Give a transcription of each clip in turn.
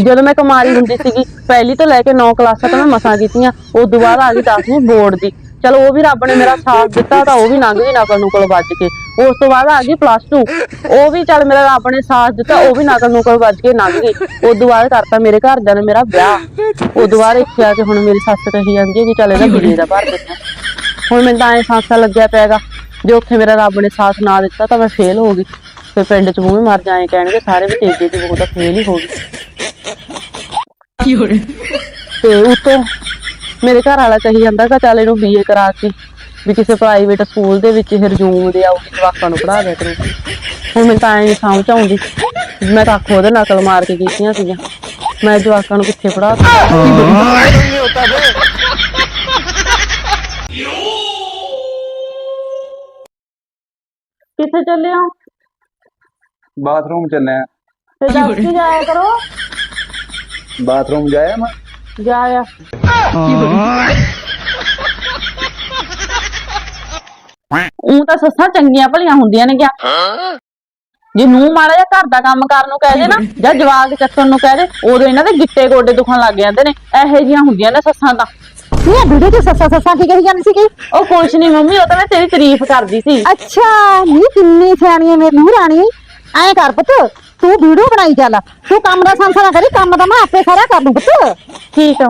ਜਦੋਂ ਮੈਂ ਕੁਮਾਰੀ ਹੁੰਦੀ ਸੀਗੀ, ਪਹਿਲੀ ਤੋਂ ਲੈ ਕੇ 9 ਕਲਾਸਾਂ ਤਾਂ ਮੈਂ ਮਸਾਂ ਕੀਤੀਆਂ ਉਸ ਤੋਂ ਬਾਅਦ ਆ ਗਈ 10ਵੀਂ ਬੋਰਡ ਦੀ। ਚਲੋ, ਉਹ ਵੀ ਰੱਬ ਨੇ ਮੇਰਾ ਸਾਥ ਦਿੱਤਾ, ਤਾਂ ਉਹ ਵੀ ਲੰਘ ਗਈ ਨਕਲ ਨੁਕਲ ਵੱਜ ਕੇ। ਉਸ ਤੋਂ ਬਾਅਦ ਆ ਗਈ ਪਲੱਸ 2 ਉਹ ਵੀ ਚੱਲ ਮੇਰਾ ਰੱਬ ਨੇ ਸਾਥ ਦਿੱਤਾ, ਉਹ ਵੀ ਨਕਲ ਨੁਕਲ ਵੱਜ ਕੇ ਲੰਘ ਗਈ। ਉਸ ਤੋਂ ਬਾਅਦ ਕਰਤਾ ਮੇਰੇ ਘਰਦਿਆਂ ਨੇ ਮੇਰਾ ਵਿਆਹ। ਉਸ ਤੋਂ ਬਾਅਦ ਇੱਥੇ ਆ ਕੇ ਹੁਣ ਮੇਰੀ ਸੱਸ ਕਹੀ ਜਾਂਦੀ ਹੈ ਕਿ ਚੱਲ ਇਹਦਾ ਬਿਜਲੀ ਦਾ ਭਰ ਦਿੰਦੇ ਹੁਣ ਮੈਨੂੰ ਤਾਂ ਐ ਸੰਸਾ ਲੱਗਿਆ ਪਿਆਗਾ, ਜੇ ਉੱਥੇ ਮੇਰਾ ਰੱਬ ਨੇ ਸਾਥ ਨਾ ਦਿੱਤਾ ਤਾਂ ਮੈਂ ਫੇਲ ਹੋ ਗਈ। ਫਿਰ ਪਿੰਡ ਚ ਮੂੰਹ ਮਰ ਜਾਏ, ਕਹਿਣਗੇ ਸਾਰੇ ਵੀ ਤੇਜੇ ਦੀ ਬਹੂ ਤਾਂ ਫੇਲ ਹੀ ਹੋ ਗਈ। ਤੇ ਉੱਤੋਂ ਮੇਰੇ ਘਰ ਵਾਲਾ ਕਹੀ ਜਾਂਦਾ ਕਿ ਚੱਲ ਇਹਨੂੰ ਬੀਏ ਕਰਾ ਕੇ ਵੀ ਕਿਸੇ ਪ੍ਰਾਈਵੇਟ ਸਕੂਲ ਦੇ ਵਿੱਚ ਇਹ ਰਜੂਮ ਦੇ ਆਉਗੀ ਜਵਾਕਾਂ ਨੂੰ ਪੜ੍ਹਾ ਦਿਆ ਕਰੂਗੀ ਹੁਣ ਮੈਨੂੰ ਤਾਂ ਐ ਨਹੀਂ ਸਮਝ ਆਉਂਦੀ ਮੈਂ ਤਾਂ ਖੁਦ ਨਕਲ ਮਾਰ ਕੇ ਕੀਤੀਆਂ ਸੀਗੀਆਂ। ਮੈਂ ਜਵਾਕਾਂ ਨੂੰ ਕਿੱਥੇ ਪੜ੍ਹਾ ਕਿੱਥੇ ਚੱਲੇ ਹੋ? ਬਾਥਰੂਮ ਚੱਲੇ ਆ। ਤੇ ਦੱਸ ਕੇ ਜਾਇਆ ਕਰੋ। ਬਾਥਰੂਮ ਜਾਇਆ ਮੈਂ ਜਾਇਆ ਉਹ ਤਾਂ ਸੱਸਾਂ ਚੰਗੀਆਂ ਭਲੀਆਂ ਹੁੰਦੀਆਂ ਨੇ ਕਿਆ ਜੇ ਨੂੰ ਮਾੜਾ ਜਿਹਾ ਘਰ ਦਾ ਕੰਮ ਕਰਨ ਨੂੰ ਕਹਿ ਦੇ ਨਾ ਜਾਂ ਜਵਾਕ ਚੱਕਣ ਨੂੰ ਕਹਿ ਦੇ ਉਦੋਂ ਇਹਨਾਂ ਦੇ ਗਿੱਟੇ ਗੋਡੇ ਦੁਖਣ ਲੱਗ ਜਾਂਦੇ ਨੇ ਇਹੋ ਜਿਹੀਆਂ ਹੁੰਦੀਆਂ ਨੇ ਸੱਸਾਂ ਤਾਂ। ਇਹ ਵੀਡੀਓ ਚ ਸੱਸਾ ਸੱਸਾ ਕੀ ਕਹੀ ਜਾਂਦੀ ਸੀਗੀ? ਉਹ ਕੁਛ ਨਹੀਂ ਮੰਮੀ ਉਹ ਤਾਂ ਮੈਂ ਤੇਰੀ ਤਾਰੀਫ ਕਰਦੀ ਸੀ। ਅੱਛਾ ਨੀ ਕਿੰਨੀ ਸਿਆਣੀ ਹੈ ਮੇਰੀ ਨੂੰਹ ਰਾਣੀ। ਐ ਕਰ ਪੁੱਤ ਤੂੰ ਵੀਡੀਓ ਬਣਾਈ ਚੱਲ ਤੂੰ ਕੰਮ ਦਾ ਸੰਸਾ ਨਾ ਕਰੀ ਕੰਮ ਦਾ ਮੈਂ ਆਪੇ ਸਾਰਾ ਕਰ ਦੂੰ ਪੁੱਤ ਠੀਕ ਆ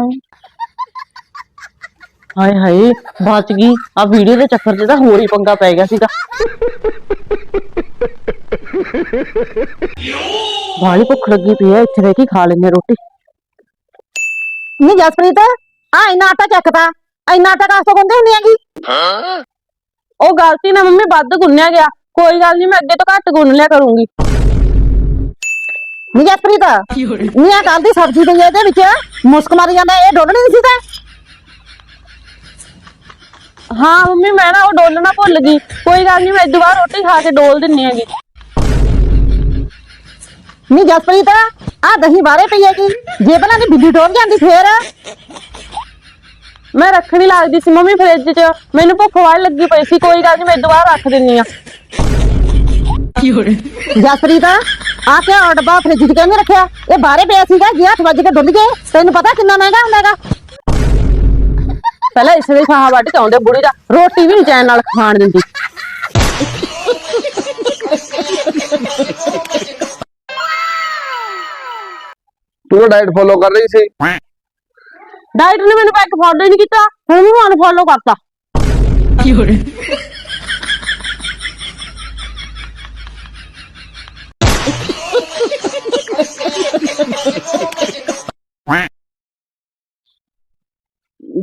ਹਾਏ ਹਾਏ ਬਚ ਗਈ ਆ ਵੀਡੀਓ ਦੇ ਚੱਕਰ 'ਚ ਤਾਂ ਹੋਰ ਹੀ ਪੰਗਾ ਪੈ ਗਿਆ ਸੀਗਾ ਬਾਲੀ ਭੁੱਖ ਲੱਗੀ ਪਈ ਐ ਇੱਥੇ ਬਹਿ ਕੇ ਖਾ ਲੈਨੇ ਰੋਟੀ ਨੀ ਜਸਪ੍ਰੀਤ ਆ ਇੰਨਾ ਆਟਾ ਚੱਕਦਾ ਇੰਨਾ ਆਟਾ ਕਾਸ ਤੋਂ ਗੁੰਦੇ ਹੁੰਦੀ ਹੈਗੀ ਉਹ ਗਲਤੀ ਨਾਲ ਮੰਮੀ ਵੱਧ ਗੁੰਨਿਆ ਗਿਆ ਕੋਈ ਗੱਲ ਨਹੀਂ ਮੈਂ ਅੱਗੇ ਤੋਂ ਘੱਟ ਗੁੰਨ ਲਿਆ ਕਰੂੰਗੀ ਨੀ ਜਸਪ੍ਰੀਤ ਨੀ ਆ ਕੱਲ ਦੀ ਸਬਜ਼ੀ ਪਈ ਹੈ ਇਹਦੇ ਵਿੱਚ। ਮੁਸਕ ਮਾਰੀ ਜਾਂਦਾ ਇਹ ਡੋਲਣੀ ਨਹੀਂ ਸੀ ਤਾਂ। ਹਾਂ ਮੰਮੀ ਮੈਂ ਨਾ ਉਹ ਡੋਲਣਾ ਭੁੱਲ ਗਈ। ਕੋਈ ਗੱਲ ਨਹੀਂ ਮੈਂ ਦੁਬਾਰਾ ਰੋਟੀ ਖਾ ਕੇ ਡੋਲ ਦਿੰਨੀ ਹੈਗੀ। ਨੀ ਜਸਪ੍ਰੀਤ ਆ ਦਹੀਂ ਬਾਰੇ ਪਈ ਹੈਗੀ। ਜੇ ਭਲਾ ਦੀ ਬਿੱਲੀ ਡੋਲ ਜਾਂਦੀ ਫੇਰ। ਮੈਂ ਰੱਖਣੀ ਲੱਗਦੀ ਸੀ ਮੰਮੀ ਫ੍ਰਿਜ 'ਚ। ਮੈਨੂੰ ਭੁੱਖ ਵਾਲੀ ਲੱਗੀ ਪਈ ਸੀ। ਕੋਈ ਗੱਲ ਨਹੀਂ ਮੈਂ ਦੁਬਾਰਾ ਰੱਖ ਦਿੰਨੀ ਆ। ਜਸਪ੍ਰੀਤ ਆ ਕੇ ਡੱਬਾ ਫ੍ਰਿਜ 'ਚ ਕਿਉਂ ਨੀ ਰੱਖਿਆ। ਇਹ ਬਾਹਰੇ ਪਿਆ ਸੀਗਾ ਜੇ ਹੱਥ ਵੱਜ ਕੇ ਡੁੱਲ ਗਏ ਤੈਨੂੰ ਪਤਾ ਕਿੰਨਾ ਮਹਿੰਗਾ ਹੁੰਦਾ ਹੈਗਾ ਪਹਿਲਾਂ ਇਸ ਵੇਲੇ ਸਾਹ ਵੱਢ ਕੇ ਆਉਂਦੇ ਬੁੜੀ ਦਾ ਰੋਟੀ ਵੀ ਨੀ ਚੈਨ ਨਾਲ ਖਾਣ ਦਿੰਦੀ। ਤੂੰ ਡਾਈਟ ਫੋਲੋ ਕਰ ਰਹੀ ਸੀ। ਡਾਈਟ ਨੇ ਮੈਨੂੰ ਪੈਕ ਫੋਲੋ ਹੀ ਨਹੀਂ ਕੀਤਾ ਹੁਣ ਮੈਨੂੰ ਅਨਫੋਲੋ ਕਰਤਾ।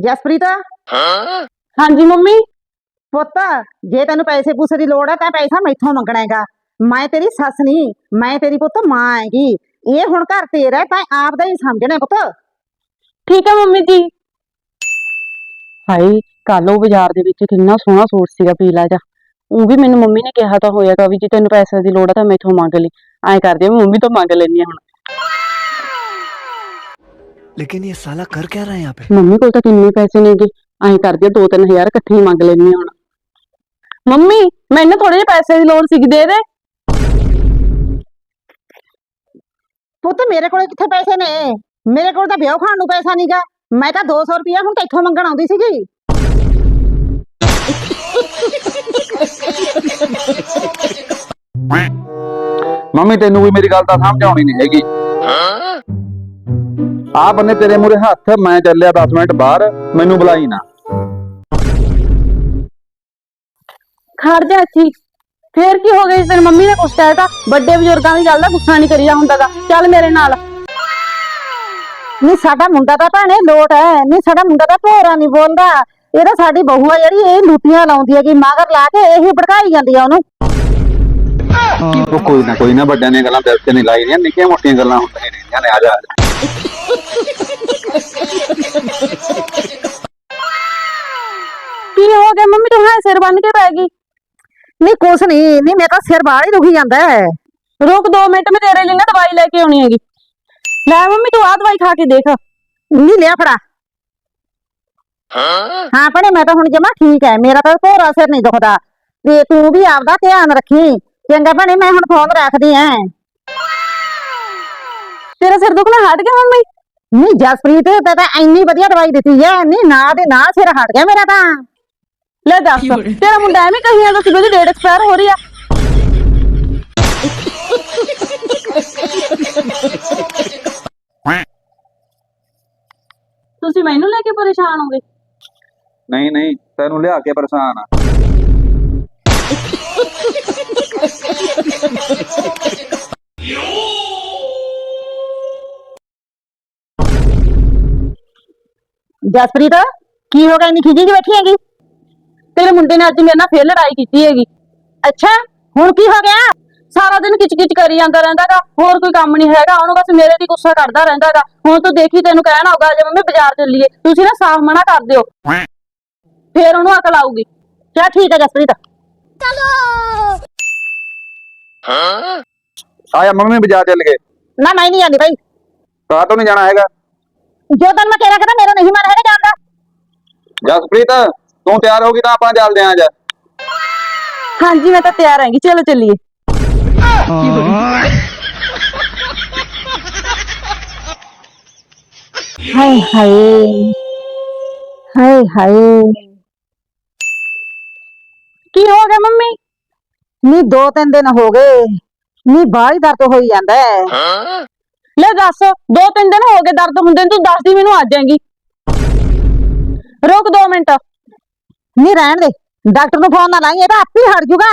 ਜਸਪ੍ਰੀਤ? ਹਾਂਜੀ ਮੰਮੀ? ਪੁੱਤ ਜੇ ਤੈਨੂੰ ਪੈਸੇ ਪੂਸੇ ਦੀ ਲੋੜ ਹੈ ਤਾਂ ਪੈਸਾ ਮੈਥੋਂ ਮੰਗਣਾ ਹੈਗਾ। ਮੈਂ ਤੇਰੀ ਸੱਸ ਨਹੀਂ ਮੈਂ ਤੇਰੀ ਪੁੱਤ ਮਾਂ ਹੈਗੀ। ਇਹ ਹੁਣ ਘਰ ਤੇਰਾ ਹੈ, ਤਾਂ ਆਪ ਦਾ ਹੀ ਸਮਝਣਾ ਪੁੱਤ। ਠੀਕ ਹੈ ਮੰਮੀ ਜੀ। ਹਾਈ ਕੱਲ ਉਹ ਬਾਜ਼ਾਰ ਦੇ ਵਿੱਚ ਕਿੰਨਾ ਸੋਹਣਾ ਸੂਟ ਸੀਗਾ ਪੀਲਾ ਜਾ ਉਹ ਵੀ ਮੈਨੂੰ ਮੰਮੀ ਨੇ ਕਿਹਾ ਤਾਂ ਹੋਇਆਗਾ ਵੀ ਜੇ ਤੈਨੂੰ ਪੈਸੇ ਦੀ ਲੋੜ ਹੈ ਤਾਂ ਮੈਥੋਂ ਮੰਗ ਲਈ। ਐਂ ਕਰਦੀ ਆ ਵੀ ਮੰਮੀ ਤੋਂ ਮੰਗ ਲੈਣੀ ਆ ਹੁਣ। लेकिन ये साला कर क्या रहा है यहाँ पे ਮੰਮੀ ਕੋਲ ਤਾਂ ਕਿੰਨੇ ਪੈਸੇ ਨੇਗੇ ਐਂ ਕਰਦੀ ਆ 2-3000 ਇਕੱਠੇ ਹੀ ਮੰਗ ਲੈਣੀ ਹੁਣ ਮੰਮੀ ਮੈਨੂੰ ਥੋੜੇ ਜਿਹੇ ਪੈਸੇ ਦੀ ਲੋੜ ਸੀਗੀ ਦੇ ਦੇ ਪੁੱਤ ਮੇਰੇ ਕੋਲੇ ਕਿੱਥੇ ਪੈਸੇ ਨੇ ਮੇਰੇ ਕੋਲ ਤਾਂ ਵਿਆਹ ਖਾਣ ਨੂੰ ਪੈਸਾ ਨਹੀਂਗਾ ਮੈਂ ਤਾਂ 200 ਰੁਪਇਆ ਹੁਣ ਤੈਥੋਂ ਮੰਗਣ ਆਉਂਦੀ ਸੀਗੀ ਮੰਮੀ ਤੈਨੂੰ ਵੀ ਮੇਰੀ ਗੱਲ ਤਾਂ ਸਮਝ ਆਉਣੀ ਨਹੀਂ ਹੈਗੀ ਆ ਬੰਨੇ ਤੇਰੇ ਮੂਰੇ ਹੱਥ ਮੈਂ ਚੱਲਿਆ 10 ਮਿੰਟ ਬਾਹਰ ਮੈਨੂੰ ਬੁਲਾਈ ਨਾ। ਖੜ ਜਾ ਇੱਥੇ। ਫੇਰ ਕੀ ਹੋ ਗਿਆ ਜੀ? ਤੇਰੀ ਮੰਮੀ ਨੇ ਕੁਛ ਕਹਿਤਾ ਵੱਡੇ ਬਜ਼ੁਰਗਾਂ ਦੀ ਗੱਲ ਦਾ ਗੁੱਸਾ ਨਹੀਂ ਕਰੀਦਾ ਹੁੰਦਾਗਾ। ਚੱਲ ਮੇਰੇ ਨਾਲ। ਨਹੀਂ ਸਾਡਾ ਮੁੰਡਾ ਤਾਂ ਭੈਣੇ ਲੋਟ ਹੈ। ਨਹੀਂ ਸਾਡਾ ਮੁੰਡਾ ਤਾਂ ਭੋਰਾ ਨਹੀਂ ਬੋਲਦਾ। ਇਹ ਤਾਂ ਸਾਡੀ ਬਹੂ ਆ ਜਿਹੜੀ ਇਹ ਲੁੱਟੀਆਂ ਲਾਉਂਦੀ ਹੈਗੀ। ਮਗਰ ਲਾ ਕੇ ਇਹੀ ਭੜਕਾਈ ਜਾਂਦੀ ਆ ਉਹਨੂੰ। ਉਹ ਕੋਈ ਨਾ ਕੋਈ ਨਾ ਵੱਡਿਆਂ ਦੀਆਂ ਗੱਲਾਂ ਦਿਲ ਤੇ ਨਹੀਂ ਲਾਈ ਦੀਆਂ। ਨਿੱਕੀਆਂ ਮੋਟੀਆਂ ਗੱਲਾਂ ਹੁੰਦੀਆਂ ਰਹਿੰਦੀਆਂ ਨੇ ਆ ਜਾ। ਕੀ ਹੋ ਗਿਆ? ਮੰਮੀ ਤੂੰ ਹਾਂ ਸਿਰ ਬੰਨ ਕੇ ਪੈ ਗਈ। ਨਹੀਂ ਕੁਛ ਨਹੀਂ ਨਹੀਂ ਮੇਰਾ ਤਾਂ ਸਿਰ ਬਾਹਰ ਹੀ ਦੁਖੀ ਜਾਂਦਾ ਹੈ। ਰੁਕ 2 ਮਿੰਟ ਮੈਂ ਤੇਰੇ ਲਈ ਨਾ ਦਵਾਈ ਲੈ ਕੇ ਆਉਣੀ ਹੈਗੀ। ਲੈ ਮੰਮੀ ਤੂੰ ਆ ਦਵਾਈ ਖਾ ਕੇ ਦੇਖ। ਨਹੀਂ ਲਿਆ ਫੜਾ। ਹਾਂ? ਭੈਣੇ ਮੈਂ ਤਾਂ ਹੁਣ ਜਮਾ ਠੀਕ ਹੈ। ਮੇਰਾ ਤਾਂ ਭੋਰਾ ਸਿਰ ਨਹੀਂ ਦੁਖਦਾ। ਤੇ ਤੂੰ ਵੀ ਆਪਦਾ ਧਿਆਨ ਰੱਖੀ। ਚੰਗਾ ਭੈਣੇ ਮੈਂ ਹੁਣ ਫੋਨ ਰੱਖਦੀ ਐ ਤੇਰਾ ਸਿਰ ਦੁਖਣਾ ਹਟ ਗਿਆ ਮੰਮੀ। ਨਹੀਂ ਜਸਪ੍ਰੀਤ ਤੇ ਤਾਂ ਇੰਨੀ ਵਧੀਆ ਦਵਾਈ ਦਿੱਤੀ ਹੈ ਨਹੀਂ ਨਾ ਦੇ ਨਾ ਸਿਰ ਹਟ ਗਿਆ ਮੇਰਾ ਤਾਂ। ਲੈ ਦੱਸ ਤੇਰਾ ਮੁੰਡਾ ਐਵੇਂ ਕਹੀ ਜਾਂਦਾ ਸੀ ਉਹਦੀ ਡੇਟ ਐਕਸਪਾਇਰ ਹੋ ਰਹੀ ਆ। ਤੁਸੀਂ ਮੈਨੂੰ ਲੈ ਕੇ ਪਰੇਸ਼ਾਨ ਹੋਗੇ? ਨਹੀਂ ਨਹੀਂ ਤੈਨੂੰ ਲਿਆ ਕੇ ਪਰੇਸ਼ਾਨ ਆ। ਜਸਪ੍ਰੀਤ ਕੀ ਹੋ ਗਿਆ? ਇੰਨੀ ਖਿਜੀ ਜਿਹੀ ਬੈਠੀ ਹੈਗੀ। ਤੇਰੇ ਮੁੰਡੇ ਨੇ ਅੱਜ ਮੇਰੇ ਨਾਲ ਫੇਰ ਲੜਾਈ ਕੀਤੀ ਹੈਗੀ। ਅੱਛਾ ਹੁਣ ਕੀ ਹੋ ਗਿਆ? ਸਾਰਾ ਦਿਨ ਕਿਚ-ਕਿਚ ਕਰੀ ਜਾਂਦਾ ਰਹਿੰਦਾਗਾ। ਹੋਰ ਕੋਈ ਕੰਮ ਨਹੀਂ ਹੈਗਾ। ਉਹਨੂੰ ਬਸ ਮੇਰੇ ਦੀ ਗੁੱਸਾ ਕਰਦਾ ਰਹਿੰਦਾਗਾ। ਹੁਣ ਤੂੰ ਦੇਖੀ ਤੈਨੂੰ ਕਹਿਣਾ ਹੋਗਾ ਜੇ ਮੰਮੀ ਬਾਜ਼ਾਰ ਚੱਲੀਏ ਤੁਸੀਂ ਨਾ ਸਾਫ਼ ਮਨਾ ਕਰ ਦਿਓ। ਫੇਰ ਉਹਨੂੰ ਅਕਲ ਆਊਗੀ। ਚਾ ਠੀਕ ਹੈ ਜਸਪ੍ਰੀਤ। ਆਇਆ ਮੰਮੀ ਬਾਜ਼ਾਰ ਚੱਲ ਗਏ। ਨਾ ਮੈਂ ਨਹੀਂ ਜਾਂਦੀ ਭਾਈ। ਕਾਹ ਤੋਂ ਨਹੀਂ ਜਾਣਾ ਹੈਗਾ। ਜੋ ਤਨ ਮੈਂ ਕਹਿ ਰਿਹਾ ਕਿ ਮੇਰਾ ਨਹੀਂ ਮਨ ਹੈਗਾ ਜਾਣ ਦਾ ਜਸਪ੍ਰੀਤ ਤੂੰ ਤਿਆਰ ਹੋ ਗਈ ਤਾਂ ਆਪਾਂ ਚੱਲਦੇ ਆਂ ਅੱਜ ਹਾਂਜੀ ਮੈਂ ਤਾਂ ਤਿਆਰ ਹੈਗੀ ਚਲੋ ਚੱਲੀਏ ਹਾਏ ਹਾਏ ਹਾਏ ਹਾਏ ਕੀ ਹੋ ਗਿਆ ਮੰਮੀ ਨੀ ਦੋ ਤਿੰਨ ਦਿਨ ਹੋ ਗਏ ਨੀ ਬਾਹਰ ਹੀ ਦਰਦ ਹੋਈ ਜਾਂਦਾ ਹੈ ਲੈ ਦੱਸ, ਦੋ ਤਿੰਨ ਦਿਨ ਹੋ ਗਏ ਦਰਦ ਹੁੰਦੇ ਨੂੰ, ਤੂੰ ਦੱਸਦੀ ਮੈਨੂੰ ਆ ਜਾਏਂਗੀ ਰੁਕ ਦੋ ਮਿੰਟ। ਨਹੀਂ ਰਹਿਣ ਦੇ, ਡਾਕਟਰ ਨੂੰ ਫੋਨ ਨਾ ਲਾਈ, ਇਹ ਤਾਂ ਆਪੇ ਹਟ ਜੂਗਾ।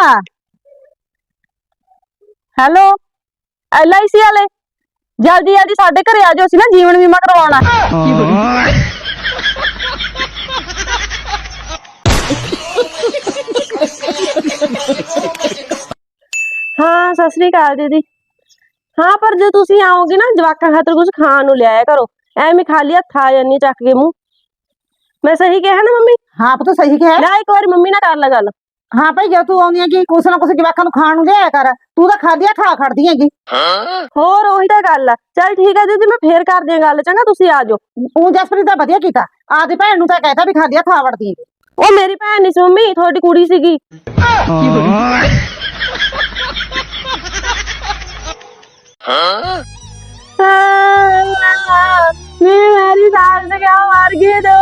ਹੈਲੋ ਐਲਆਈਸੀ ਵਾਲੇ, ਜਲਦੀ ਜਲਦੀ ਸਾਡੇ ਘਰੇ ਆ ਜਾਓ ਅਸੀਂ ਨਾ ਜੀਵਨ ਬੀਮਾ ਕਰਵਾਉਣਾ। ਹਾਂ, ਸਤਿ ਸ੍ਰੀ ਅਕਾਲ ਦੀਦੀ। ਹਾਂ ਪਰ ਜੇ ਤੁਸੀਂ ਆਓਗੇ ਨਾ ਜਵਾਕਾਂ ਖਾਤਰ ਕੁਝ ਖਾਣ ਨੂੰ ਲਿਆਇਆ ਕਰੋ। ਐਵੇਂ ਖਾਲੀ ਹੱਥ ਆ ਜਾਨੀ ਚੱਕ ਕੇ ਮੂੰਹ। ਮੈਂ ਸਹੀ ਕਿਹਾ ਨਾ ਮੰਮੀ? ਹਾਂ ਪੁੱਤ ਸਹੀ ਕਿਹਾ। ਲੈ ਇੱਕ ਵਾਰੀ ਮੰਮੀ ਨਾਲ ਕਰ ਲੈ ਗੱਲ। ਹਾਂ ਭਾਈ ਜੇ ਤੂੰ ਆਉਂਦੀ ਹੈਗੀ ਕੁਛ ਨਾ ਕੁਛ ਜਵਾਕਾਂ ਨੂੰ ਖਾਣ ਨੂੰ ਲਿਆਇਆ ਕਰ। ਤੂੰ ਤਾਂ ਖਾਦਿਆ ਖਾ ਖੜਦੀ ਹੈਗੀ। ਹੋਰ ਉਹੀ ਤਾਂ ਗੱਲ ਆ। ਚੱਲ ਠੀਕ ਆ ਦੀਦੀ ਮੈਂ ਫੇਰ ਕਰਦੀ ਆ ਗੱਲ। ਚੰਗਾ ਤੁਸੀਂ ਆ ਜਾਓ। ਉਹ ਜਸਪ੍ਰੀਤ ਦਾ ਵਧੀਆ ਕੀਤਾ। ਆਦੀ ਭੈਣ ਨੂੰ ਤਾਂ ਕਹਿਤਾ ਵੀ ਖਾਦਿਆ ਖਾ ਵੜਦੀ ਹੈਗੀ। ਉਹ ਮੇਰੀ ਭੈਣ ਨਹੀਂ ਸੀ ਮੰਮੀ ਤੁਹਾਡੀ ਕੁੜੀ ਸੀਗੀ। मेरी मेरी सास क्या मार गई दो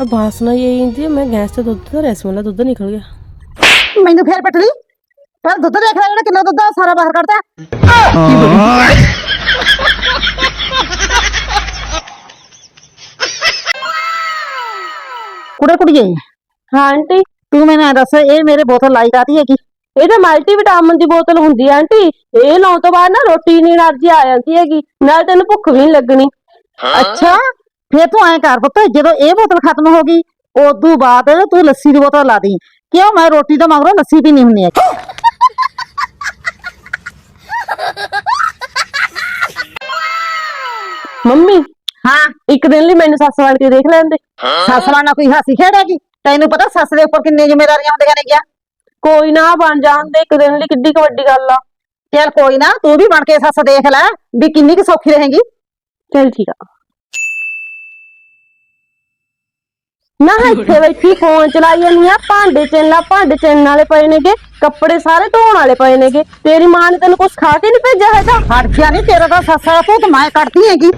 अब भाषण यही थी मैं गैस से दूध तो रेस वाला दूध निकल गया ਮੈਨੂੰ ਫੇਰ ਪਟਲੀ ਪਰ ਦੁੱਧ ਦੇਖ ਲੈ ਜਿਹੜਾ ਕਿੰਨਾ ਦੁੱਧ ਆ, ਉਹ ਸਾਰਾ ਬਾਹਰ ਕੱਢਦਾ ਕੁੜੇ ਕੁੜੀਏ हाँ आंटी ਤੂੰ ਮੈਨੂੰ ਐਂ ਦੱਸ ਇਹ ਮੇਰੇ ਬੋਤਲ ਲਾਈ ਕਾਤੀ ਹੈਗੀ ਇਹ ਤਾਂ ਮਲਟੀ ਵਿਟਾਮਿਨ ਦੀ ਬੋਤਲ ਹੁੰਦੀ ਆ ਆਂਟੀ ਇਹ ਲਾਉਣ ਤੋਂ ਬਾਅਦ ਨਾ ਰੋਟੀ ਨਹੀਂ ਅਰਜੀ ਆ ਜਾਂਦੀ ਹੈਗੀ ਨਾਲ ਤੈਨੂੰ ਭੁੱਖ ਵੀ ਨਹੀਂ ਲੱਗਣੀ। ਅੱਛਾ ਫੇਰ ਤੂੰ ਐਂ ਕਰ ਪੁੱਤ ਜਦੋਂ ਇਹ ਬੋਤਲ ਖਤਮ ਹੋ ਗਈ ਉਦੋਂ ਬਾਅਦ ਤੂੰ ਲੱਸੀ ਦੀ ਬੋਤਲ ਲਾ ਦੀ। ਕਿਉਂ? ਮੈਂ ਰੋਟੀ ਦਾ ਮਗਰੋਂ ਲੱਸੀ ਪੀਣੀ ਹੁੰਦੀ ਹੈ ਮੰਮੀ ਹਾਂ। ਇੱਕ ਦਿਨ ਲਈ ਮੈਨੂੰ ਸੱਸ ਵਾਲੀ ਕੇ ਦੇਖ ਲੈਂਦੇ ਸੱਸ ਵਾਲ ਨਾਲ ਕੋਈ ਹਾਸੀ ਖੇੜੇਗੀ ਤੈਨੂੰ ਪਤਾ ਸੱਸ ਦੇ ਉੱਪਰ ਕਿੰਨੇ ਜ਼ਿੰਮੇਵਾਰੀਆਂ ਹੁੰਦੀਆਂ ਨੇ ਗਿਆ ਕੋਈ ਨਾ ਬਣ ਜਾਣ ਦੇ ਇੱਕ ਦਿਨ ਲਈ ਕਿੱਡੀ ਕੁ ਵੱਡੀ ਗੱਲ ਆ। ਚੱਲ ਕੋਈ ਨਾ ਤੂੰ ਵੀ ਬਣ ਕੇ ਸੱਸ ਦੇਖ ਲੈ ਵੀ ਕਿੰਨੀ ਕੁ ਸੌਖੀ ਰਹੇਗੀ। ਚਲ ਠੀਕ ਆ। ਨਾ ਇੱਥੇ ਬੈਠੀ ਫੋਨ ਚਲਾਈ ਜਾਂਦੀ ਆ ਭਾਂਡੇ ਚੰਲਾ ਭਾਂਡੇ ਚੰਨ ਵਾਲੇ ਪਏ ਨੇਗੇ ਕੱਪੜੇ ਸਾਰੇ ਧੋਣ ਵਾਲੇ ਪਏ ਨੇਗੇ ਤੇਰੀ ਮਾਂ ਨੇ ਤੈਨੂੰ ਕੁਝ ਖਾ ਕੇ ਨਹੀਂ ਭੇਜਿਆ ਹੈਗਾ? ਹਟ ਗਿਆ ਨਹੀਂ ਤੇਰਾ ਤਾਂ ਸੱਸ ਵਾਲਾ ਭੂਤ ਮੈਂ ਕੱਢਦੀ ਹੈਗੀ।